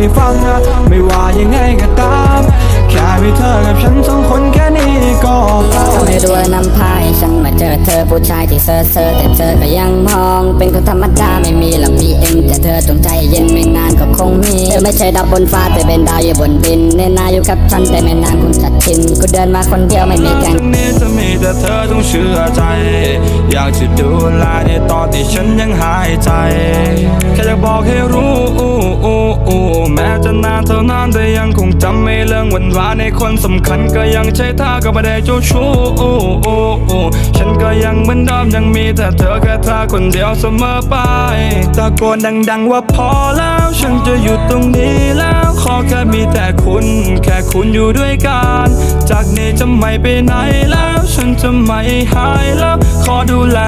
ไม่ฟังไม่ว่ายังไงก็ตาม แค่มีเธอกับฉันสองคนแค่นี้ก็พอทำให้ด้วยน้ำพายฉันมาเจอเธอผู้ชายที่เซ่อเซ่อแต่เธอก็ยังมอง เป็นคนธรรมดาไม่มีหลับมีเอ็มแต่เธอจงใจเย็นไม่นานก็คงมีเธอไม่ใช่ดาวบนฟ้าแต่เป็นดาวอยู่บนดินในนาอยู่กับฉันแต่ไม่นานคงจะทินงกูเดินมาคนเดียวไม่มีแกงนี้จะมีแต่เธอต้องเชื่อใจ อยากจะดูแลในตอนที่ฉันยังหายใจแค่อยากบอกให้รู้ จะนานเท่านานแต่ยังคงจำไม่เรื่องวันวานในคนสำคัญก็ยังใช่เธอก็ไม่ได้เจ้าชู้อู้อู้อู้ฉันก็ยังเหมือนเดิมยังมีแต่เธอแค่เธอคนเดียวเสมอไปตะโกนดัง ๆ ว่าพอแล้วฉันจะอยู่ตรงนี้แล้วขอแค่มีแต่คุณ แค่คุณอยู่ด้วยกัน จากนี้จะไม่ไปไหนแล้ว ฉันจะไม่หายแล้วขอดูแล